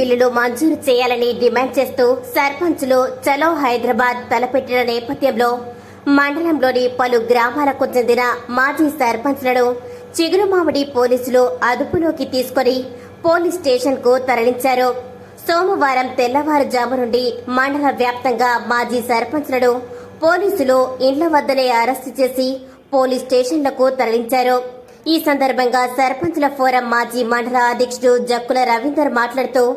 బిల్లులు మంజూరు చేయాలని డిమాండ్ చేస్తూ సర్పంచులు చలో హైదరాబాద్ తలపెట్టిన నేపథ్యంలో మండలంలోని పలు గ్రామాలకు చెందిన మాజీ సర్పంచ్లను చిగురుమామిడి పోలీసులు అదుపులోకి తీసుకొని పోలీస్ స్టేషన్కు తరలించారు. సోమవారం తెల్లవారుజాము నుండి మండల వ్యాప్తంగా మాజీ సర్పంచ్లను పోలీసులు ఇండ్ల వద్దనే అరెస్టు చేసి పోలీస్ స్టేషన్లకు తరలించారు. ఈ సందర్భంగా సర్పంచ్ల ఫోరం మాజీ మండల అధ్యక్షుడు జక్కుల రవీందర్ మాట్లాడుతూ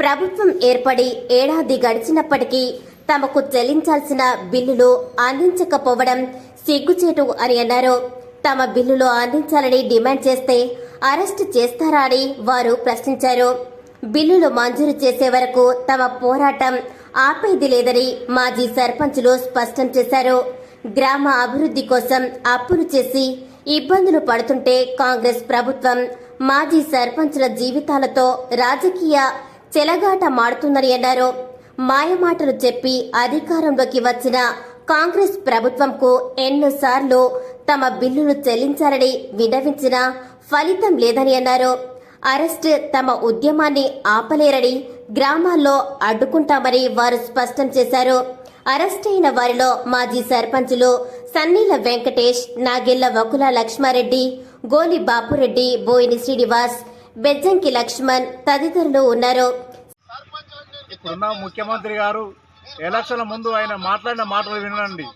ప్రభుత్వం ఏర్పడి ఏడాది గడిచినప్పటికీ తమకు చెల్లించాల్సిన బిల్లులు అందించకపోవడం సిగ్గుచేటు అని అన్నారు. తమ బిల్లులు అందించాలని డిమాండ్ చేస్తే అరెస్టు చేస్తారా అని వారు ప్రశ్నించారు. బిల్లులు మంజూరు చేసే వరకు తమ పోరాటం ఆపేది లేదని మాజీ సర్పంచులు స్పష్టం చేశారు. గ్రామ అభివృద్ధి కోసం అప్పులు చేసి ఇబ్బందులు పడుతుంటే కాంగ్రెస్ ప్రభుత్వం మాజీ సర్పంచుల జీవితాలతో రాజకీయ చెలగాట మాడుతుందని అన్నారు. మాయమాటలు చెప్పి అధికారంలోకి వచ్చిన కాంగ్రెస్ ప్రభుత్వంకు ఎన్నోసార్లు తమ బిల్లులు చెల్లించాలని విన్నవించినా ఫలితం లేదని అన్నారు. అరెస్ట్ తమ ఉద్యమాన్ని ఆపలేరని గ్రామాల్లో అడ్డుకుంటామని వారు స్పష్టం చేశారు. అరెస్ట్ అయిన వారిలో మాజీ సర్పంచులు సన్నీల వెంకటేష్ నాగెల్ల వకుల లక్ష్మారెడ్డి గోలి బాపురెడ్డి బోయిని శ్రీనివాస్ బెజ్జంకి లక్ష్మణ్ తదితరులు ఉన్నారు. ఇప్పుడున్న ముఖ్యమంత్రి గారు ఎలక్షన్ల ముందు ఆయన మాట్లాడిన మాటలు వినండి.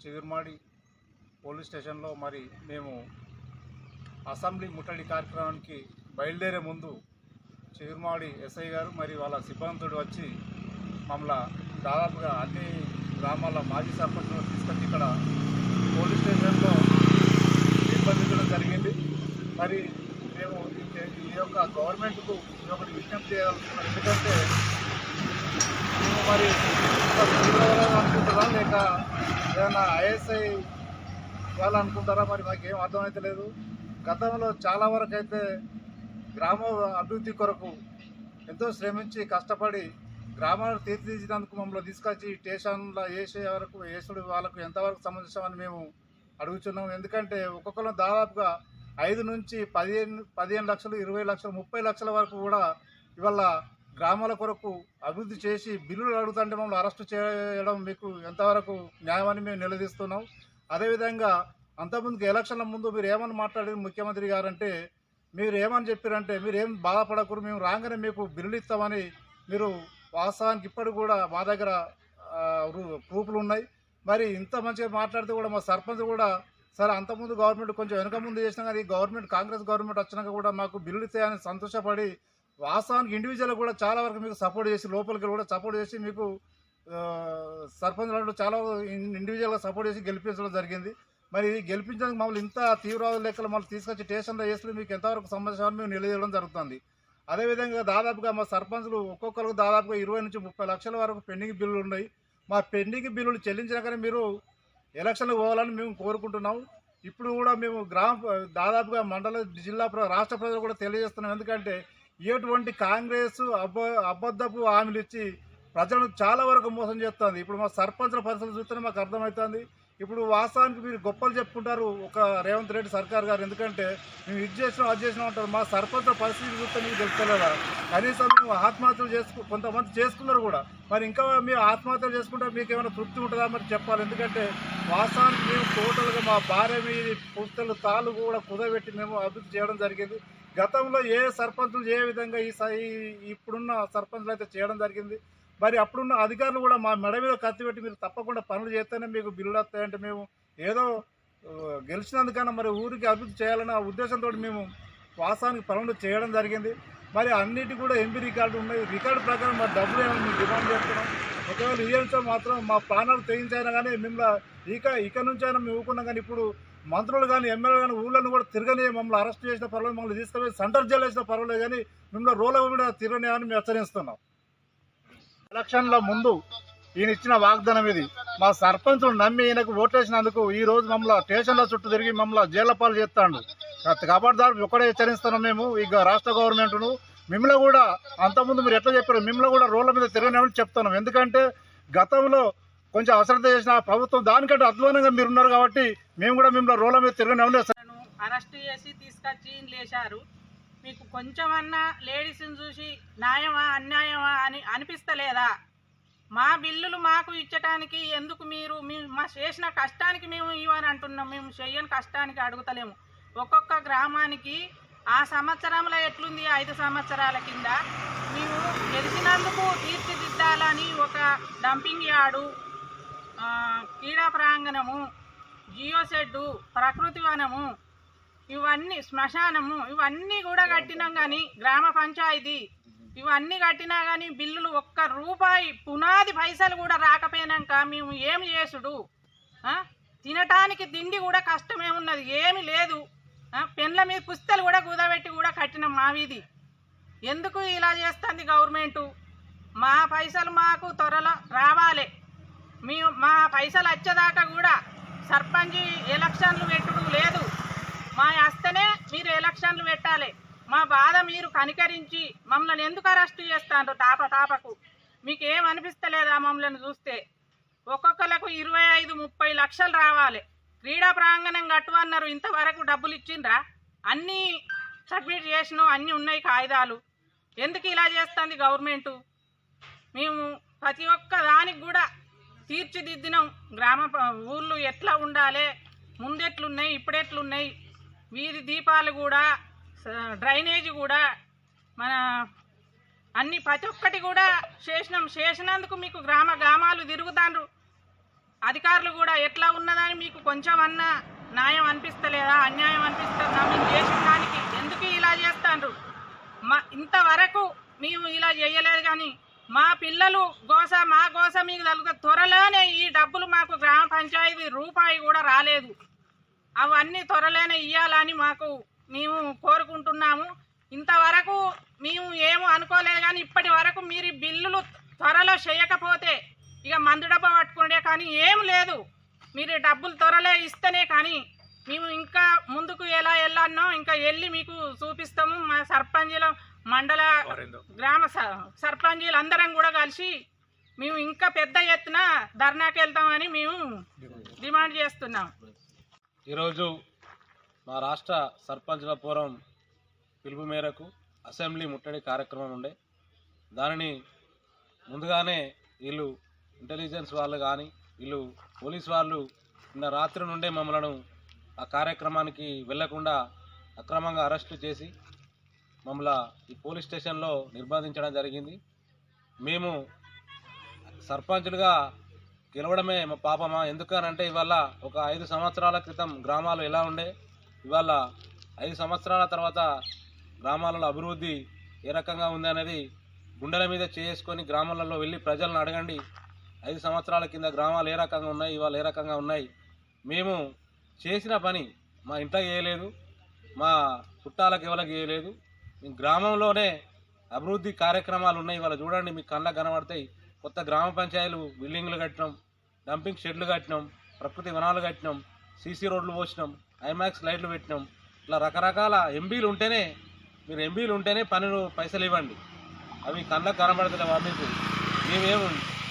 చిగురుమాడి పోలీస్ స్టేషన్లో మరి మేము అసెంబ్లీ ముట్టడి కార్యక్రమానికి బయలుదేరే ముందు చిగురుమాడి ఎస్ఐ గారు మరి వాళ్ళ సిబ్బందితో వచ్చి మమ్మల్ని దాదాపుగా అన్ని గ్రామాల మాజీ సర్పంచ్ను తీసుకొచ్చి ఇక్కడ పోలీస్ స్టేషన్లో నిర్బంధించడం జరిగింది. మరి మేము ఈ- యొక్క గవర్నమెంట్కు ఈ ఒకటి విజ్ఞప్తి చేయాలనుకున్నాం ఎందుకంటే మేము మరి అనుకుంటారా లేక ఏదైనా ఐఎస్ఐ వాళ్ళు అనుకుంటారా మరి మాకేం అర్థమైతే లేదు. గతంలో చాలా వరకు అయితే గ్రామ అభివృద్ధి కొరకు ఎంతో శ్రమించి కష్టపడి గ్రామాలను తీర్చిదిద్దినందుకు మమ్మల్ని తీసుకొచ్చి స్టేషన్లో వేసే వరకు వేసుడు వాళ్ళకు ఎంతవరకు సంబంధించామని మేము అడుగుతున్నాం ఎందుకంటే ఒక్కొక్కరు దాదాపుగా ఐదు నుంచి పదిహేను పదిహేను లక్షలు ఇరవై లక్షలు ముప్పై లక్షల వరకు కూడా ఇవాళ గ్రామాల కొరకు అభివృద్ధి చేసి బిల్లులు అడుగుతుంటే మమ్మల్ని అరెస్టు చేయడం మీకు ఎంతవరకు న్యాయమని మేము నిలదీస్తున్నాం. అదేవిధంగా అంతకుముందుకు ఎలక్షన్ల ముందు మీరు ఏమని మాట్లాడారు ముఖ్యమంత్రి గారంటే మీరు ఏమని చెప్పారంటే మీరు ఏం బాధపడకూడదు మేము రాగానే మీకు బిల్లులు ఇస్తామని మీరు వాస్తవానికి ఇప్పటికి కూడా మా దగ్గర ప్రూఫ్లు ఉన్నాయి. మరి ఇంత మంచిగా మాట్లాడితే కూడా మా సర్పంచ్ కూడా సరే అంతకుముందు గవర్నమెంట్ కొంచెం వెనక ముందు చేసినా కానీ ఈ గవర్నమెంట్ కాంగ్రెస్ గవర్నమెంట్ వచ్చినాక కూడా మాకు బిల్లులు ఇస్తాయని సంతోషపడి వాస్తవానికి ఇండివిజువల్ కూడా చాలా వరకు మీకు సపోర్ట్ చేసి లోపలికి కూడా సపోర్ట్ చేసి మీకు సర్పంచ్ చాలా ఇండివిజువల్గా సపోర్ట్ చేసి గెలిపించడం జరిగింది. మరి ఇది గెలిపించడానికి మమ్మల్ని ఇంత తీవ్రవాద లెక్కలు మళ్ళీ తీసుకొచ్చి స్టేషన్లో వేసి మీకు ఎంతవరకు సంబంధించాలని మేము నిలదీయడం జరుగుతుంది. అదేవిధంగా దాదాపుగా మా సర్పంచ్లు ఒక్కొక్కరికి దాదాపుగా ఇరవై నుంచి ముప్పై లక్షల వరకు పెండింగ్ బిల్లులు ఉన్నాయి. మా పెండింగ్ బిల్లులు చెల్లించినాకనే మీరు ఎలక్షన్లకు పోవాలని మేము కోరుకుంటున్నాం ఇప్పుడు కూడా మేము గ్రామ దాదాపుగా మండల జిల్లా ప్ర- రాష్ట్ర ప్రజలు కూడా తెలియజేస్తున్నాం. ఎందుకంటే ఎటువంటి కాంగ్రెస్ అబ్బ అబద్ధపు హామీలు ఇచ్చి ప్రజలను చాలా వరకు మోసం చేస్తుంది. ఇప్పుడు మా సర్పంచుల పరిస్థితులు చూస్తేనే మాకు అర్థమవుతుంది. ఇప్పుడు వాస్తవానికి మీరు గొప్పలు చెప్పుకుంటారు ఒక రేవంత్ రెడ్డి సర్కార్ గారు. ఎందుకంటే మేము ఇది చేసినాం అది చేసినాం అంటారు. మా సర్పంచుల పరిస్థితి చూస్తే మీకు తెలుస్తలేదా కనీసం మేము ఆత్మహత్యలు చేసుకు కొంతమంది చేసుకున్నారు కూడా. మరి ఇంకా మీరు ఆత్మహత్యలు చేసుకుంటే మీకు ఏమైనా తృప్తి ఉంటుందా మరి చెప్పాలి. ఎందుకంటే వాస్తవానికి మేము టోటల్గా మా భార్య మీద పుస్తలు తాళ్ళు కూడా కుదబెట్టి మేము అభివృద్ధి చేయడం జరిగింది. గతంలో ఏ సర్పంచులు ఏ విధంగా ఈ స- ఇప్పుడున్న సర్పంచులు అయితే చేయడం జరిగింది. మరి అప్పుడున్న అధికారులు కూడా మా మెడ మీద కత్తి పెట్టి మీరు తప్పకుండా పనులు చేస్తేనే మీకు బిల్లులు వస్తాయంటే మేము ఏదో గెలిచినందుకన్నా మరి ఊరికి అభివృద్ధి చేయాలన్న ఉద్దేశంతో మేము వాసానికి పనులు చేయడం జరిగింది. మరి అన్నిటి కూడా ఎంపీ రికార్డు ఉన్నాయి. రికార్డు ప్రకారం మా డబ్బులు ఏమైనా మేము డిమాండ్ చేస్తున్నాం. ఒకవేళ ఇయ్యంతో మాత్రం మా ప్రాణాలు తెగించైనా కానీ మిమ్మల్ని ఇక ఇక నుంచైనా మేము ఊకున్నాం కానీ ఇప్పుడు మంత్రులు కానీ ఎమ్మెల్యేలు కానీ ఊళ్ళని కూడా తిరగని మమ్మల్ని అరెస్ట్ చేసిన పర్వాలేదు మమ్మల్ని తీసుకెళ్ళి సెంటర్ జైలు వేసిన పర్వాలేదు కానీ మిమ్మల్ని రోల మీద తిరగని అని మేము హెచ్చరిస్తున్నాం. ఎలక్షన్ల ముందు ఈయన ఇచ్చిన వాగ్దానం ఇది. మా సర్పంచులు నమ్మి ఈయనకు ఓటేసినందుకు ఈ రోజు మమ్మల్ని స్టేషన్ల చుట్టూ తిరిగి మమ్మల్ని జైళ్ళ పాలు చేస్తాడు. కాబట్టి దానికి ఒక్కడే హెచ్చరిస్తున్నాం మేము ఇక రాష్ట్ర గవర్నమెంట్ను. మిమ్మల్ని కూడా అంతకుముందు మీరు ఎట్లా చెప్పారు మిమ్మల్ని కూడా రోడ్ల మీద తిరగనేమని చెప్తున్నాం. ఎందుకంటే గతంలో కొంచెం అశ్రద్ధ చేసిన ప్రభుత్వం దానికంటే అధ్వానంగా మీరు ఉన్నారు కాబట్టి మేము కూడా మిమ్మల్ని రోల మీద తిరగనేమని నన్ను అరెస్ట్ చేసి తీసుకొచ్చి లేచారు మీకు కొంచెమన్నా లేడీస్ని చూసి న్యాయమా అన్యాయమా అని అనిపిస్తలేదా? మా బిల్లులు మాకు ఇచ్చటానికి ఎందుకు మీరు మీ- మా చేసిన కష్టానికి మేము ఇవ్వని అంటున్నాం. మేము చెయ్యని కష్టానికి అడుగుతలేము. ఒక్కొక్క గ్రామానికి ఆ సంవత్సరంలో ఎట్లుంది? ఐదు సంవత్సరాల కింద. మేము గెలిచినందుకు తీర్చిదిద్దాలని ఒక డంపింగ్ యార్డు క్రీడా ప్రాంగణము జియో షెడ్డు ప్రకృతి వనము ఇవన్నీ శ్మశానము ఇవన్నీ కూడా కట్టినాం కానీ గ్రామ పంచాయతీ. ఇవన్నీ కట్టినా కానీ బిల్లులు ఒక్క రూపాయి పునాది పైసలు కూడా రాకపోయినాక మేము ఏమి చేసుడు? తినటానికి తిండి కూడా కష్టమే ఉన్నది ఏమి లేదు. పెన్ల మీద పుస్తలు కూడా కుదబెట్టి కూడా కట్టినాం మా వీధి. ఎందుకు ఇలా చేస్తుంది గవర్నమెంటు? మా పైసలు మాకు త్వరలో రావాలి. మేము మా పైసలు వచ్చేదాకా కూడా సర్పంచ్ ఎలక్షన్లు పెట్టుడు లేదు. మా వస్తేనే మీరు ఎలక్షన్లు పెట్టాలి. మా బాధ మీరు కనికరించి మమ్మల్ని ఎందుకు అరెస్ట్ చేస్తాండ్రు తాప తాపకు? మీకు ఏమనిపిస్తలేదా మమ్మల్ని చూస్తే? ఒక్కొక్కలకు ఇరవై ఐదు ముప్పై లక్షలు రావాలి. క్రీడా ప్రాంగణం కట్టువన్నారు ఇంతవరకు డబ్బులు ఇచ్చిండ్రా? అన్నీ సబ్మిట్ చేసిన అన్నీ ఉన్నాయి కాగితాలు. ఎందుకు ఇలా చేస్తుంది గవర్నమెంటు? మేము ప్రతి ఒక్క దానికి కూడా తీర్చిదిద్దినాం. గ్రామ ఊళ్ళు ఎట్లా ఉండాలి? ముందెట్లున్నాయి ఇప్పుడెట్లున్నాయి? వీధి దీపాలు కూడా డ్రైనేజీ కూడా మన అన్ని ప్రతి ఒక్కటి కూడా చేసినాం చేసినందుకు మీకు గ్రామ గ్రామాలు తిరుగుతాండ్రు. అధికారులు కూడా ఎట్లా ఉన్నదని మీకు కొంచెం అన్న న్యాయం అనిపిస్తలేదా? అన్యాయం అనిపిస్తుందా మేము చేసిన దానికి ఎందుకు ఇలా చేస్తాండ్రు? మా ఇంతవరకు మేము ఇలా చేయలేదు కానీ మా పిల్లలు గోస మా గోస మీకు తలుగు త్వరలోనే ఈ డబ్బులు మాకు గ్రామ పంచాయతీ రూపాయి కూడా రాలేదు. అవన్నీ త్వరలోనే ఇవ్వాలని మాకు మేము కోరుకుంటున్నాము. ఇంతవరకు మేము ఏమో అనుకోలేదు కానీ ఇప్పటి వరకు మీరు బిల్లులు త్వరలో చేయకపోతే ఇక మందు డబ్బా పట్టుకునే కానీ ఏం లేదు. మీరు డబ్బులు త్వరలో ఇస్తేనే కానీ మేము ఇంకా ముందుకు ఎలా వెళ్ళానో ఇంకా వెళ్ళి మీకు చూపిస్తాము. మా సర్పంచ్లో మండల గ్రామ సర్పంచులు అందరం కూడా కలిసి మేము ఇంకా పెద్ద ఎత్తున ధర్నాకి వెళ్తామని మేము డిమాండ్ చేస్తున్నాం. ఈరోజు మా రాష్ట్ర సర్పంచ్ల ఫోరం పిలుపు మేరకు అసెంబ్లీ ముట్టడి కార్యక్రమం ఉండే. దానిని ముందుగానే వీళ్ళు ఇంటెలిజెన్స్ వాళ్ళు కానీ వీళ్ళు పోలీస్ వాళ్ళు నిన్న రాత్రి నుండే మమ్మలను ఆ కార్యక్రమానికి వెళ్ళకుండా అక్రమంగా అరెస్టు చేసి మమ్మల్ని ఈ పోలీస్ స్టేషన్లో నిర్బంధించడం జరిగింది. మేము సర్పంచులుగా గెలవడమే మా పాపమా? ఎందుకనంటే ఇవాళ ఒక ఐదు సంవత్సరాల క్రితం గ్రామాలు ఎలా ఉండే? ఇవాళ ఐదు సంవత్సరాల తర్వాత గ్రామాలలో అభివృద్ధి ఏ రకంగా ఉంది అనేది గుండెల మీద చేసుకొని గ్రామాలలో వెళ్ళి ప్రజలను అడగండి. ఐదు సంవత్సరాల కింద గ్రామాలు ఏ రకంగా ఉన్నాయి? ఇవాళ ఏ రకంగా ఉన్నాయి? మేము చేసిన పని మా ఇంట్లో చేయలేదు. మా చుట్టాలకు ఎవరికి చేయలేదు. గ్రామంలోనే అభివృద్ధి కార్యక్రమాలు ఉన్నాయి. ఇవాళ చూడండి మీకు కళ్ళ కనబడతాయి. కొత్త గ్రామ పంచాయతీలు బిల్డింగ్లు కట్టినాం డంపింగ్ షెడ్లు కట్టినాం ప్రకృతి వనాలు కట్టినాం సీసీ రోడ్లు పోసినాం ఐమాక్స్ లైట్లు పెట్టినాం. ఇట్లా రకరకాల ఎంబీలు ఉంటేనే మీరు ఎంబీలు ఉంటేనే పనులు పైసలు ఇవ్వండి. అవి కళ్ళకు కనబడతలేవా మీకు. మేమేం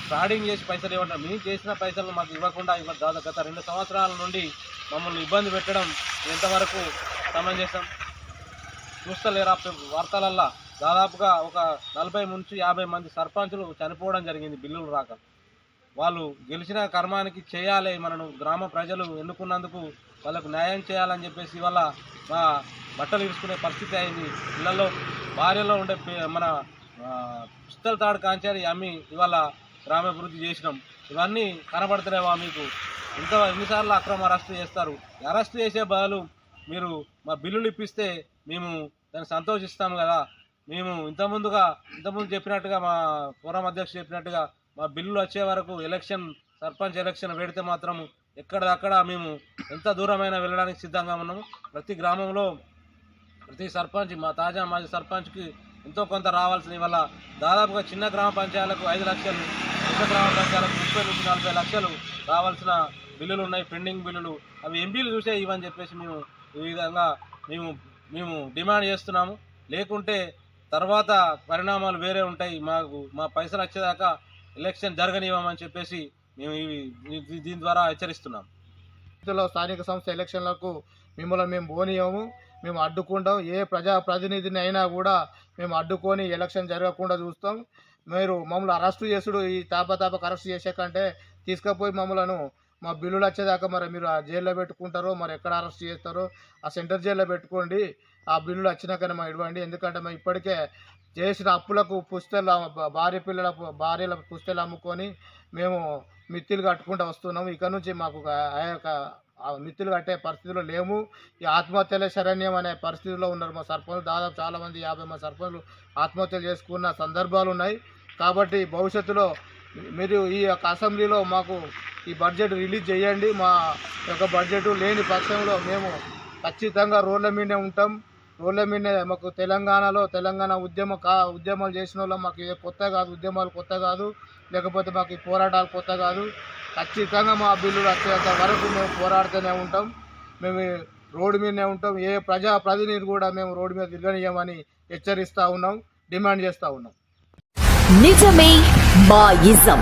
ఫ్రాడింగ్ చేసి పైసలు ఇవ్వండి మేము చేసిన పైసలు మాకు ఇవ్వకుండా ఇవ్వ గత రెండు సంవత్సరాల నుండి మమ్మల్ని ఇబ్బంది పెట్టడం ఎంతవరకు సమంజసం? చూస్తలేరా. వార్తలల్లో దాదాపుగా ఒక నలభై నుంచి యాభై మంది సర్పంచులు చనిపోవడం జరిగింది బిల్లులు రాక. వాళ్ళు గెలిచిన కర్మానికి చేయాలి మనను గ్రామ ప్రజలు ఎన్నుకున్నందుకు వాళ్ళకు న్యాయం చేయాలని చెప్పేసి ఇవాళ మా బట్టలు ఇరుచుకునే పరిస్థితి అయింది. ఇళ్ళలో భార్యలో ఉండే పే- మన ఆ, పుస్తల తాడు కాంచారి అమ్మి ఇవాళ గ్రామాభివృద్ధి చేసినాం. ఇవన్నీ కనబడతలేవా మీకు? ఇంత ఎన్నిసార్లు అక్రమ అరెస్ట్ చేస్తారు. అరెస్ట్ చేసే బదులు మీరు మా బిల్లులు ఇప్పిస్తే మేము దాన్ని సంతోషిస్తాం కదా. మేము ఇంతకుముందుగా ఇంతకుముందు చెప్పినట్టుగా మా ఫోరం అధ్యక్షుడు చెప్పినట్టుగా మా బిల్లులు వచ్చే వరకు ఎలక్షన్ సర్పంచ్ ఎలక్షన్ పెడితే మాత్రం ఎక్కడదక్కడ మేము ఎంత దూరమైనా వెళ్ళడానికి సిద్ధంగా ఉన్నాము. ప్రతి గ్రామంలో ప్రతి సర్పంచ్ మా తాజా మాజీ సర్పంచ్కి ఎంతో కొంత రావాల్సిన వల్ల దాదాపుగా చిన్న గ్రామ పంచాయతీలకు ఐదు లక్షలు పెద్ద గ్రామ పంచాయతీలకు ముప్పై నుంచి నలభై లక్షలు రావాల్సిన బిల్లులు ఉన్నాయి పెండింగ్ బిల్లులు. అవి ఎంపీలు చూసే ఇవని చెప్పేసి మేము ఈ విధంగా మేము మేము డిమాండ్ చేస్తున్నాము. లేకుంటే తర్వాత పరిణామాలు వేరే ఉంటాయి. మాకు మా పైసలు వచ్చేదాకా ఎలక్షన్ జరగనివ్వమని చెప్పేసి మేము ఇవి దీని ద్వారా హెచ్చరిస్తున్నాం. పరిస్థితుల్లో స్థానిక సంస్థ ఎలక్షన్లకు మిమ్మల్ని మేము పోనీయము. మేము అడ్డుకుంటాం. ఏ ప్రజా ప్రతినిధిని అయినా కూడా మేము అడ్డుకొని ఎలక్షన్ జరగకుండా చూస్తాం. మీరు మమ్మల్ని అరెస్టు చేసుడు ఈ తాపతాపకు అరెస్ట్ చేసే కంటే తీసుకుపోయి మమ్మలను మా బిల్లులు వచ్చేదాకా మరి మీరు ఆ జైల్లో పెట్టుకుంటారో మరి ఎక్కడ అరెస్ట్ చేస్తారో ఆ సెంటర్ జైల్లో పెట్టుకోండి. ఆ బిల్లులు వచ్చినాకనే మా ఇవ్వండి. ఎందుకంటే మా ఇప్పటికే చేసిన అప్పులకు పుస్తలు భార్య పిల్లల భార్యల పుస్తలు అమ్ముకొని మేము మిత్తిలు కట్టుకుంటూ వస్తున్నాము. ఇక నుంచి మాకు ఆ యొక్క మిత్తులు కట్టే పరిస్థితిలో లేము. ఈ ఆత్మహత్యలే శరణ్యం అనే పరిస్థితిలో ఉన్నారు మా సర్పంచ్ దాదాపు చాలామంది యాభై మంది సర్పంచ్లు ఆత్మహత్యలు చేసుకున్న సందర్భాలు ఉన్నాయి. కాబట్టి భవిష్యత్తులో మీరు ఈ యొక్క అసెంబ్లీలో మాకు ఈ బడ్జెట్ రిలీజ్ చేయండి. మా యొక్క బడ్జెట్ లేని పక్షంలో మేము ఖచ్చితంగా రోడ్ల మీదనే ఉంటాం. రోడ్ల మీదనే మాకు తెలంగాణలో తెలంగాణ ఉద్యమ కా ఉద్యమాలు చేసిన వాళ్ళు మాకు ఏ కొత్త కాదు ఉద్యమాలు కొత్త కాదు. లేకపోతే మాకు ఈ పోరాటాలు కొత్త కాదు. ఖచ్చితంగా మా బిల్లులు వచ్చేంత వరకు మేము పోరాడుతూనే ఉంటాం. మేము రోడ్డు మీదనే ఉంటాం. ఏ ప్రజా ప్రతినిధి కూడా మేము రోడ్డు మీద తిరగనీయమని హెచ్చరిస్తూ ఉన్నాం డిమాండ్ చేస్తూ ఉన్నాం. నిజమే మా ఇజం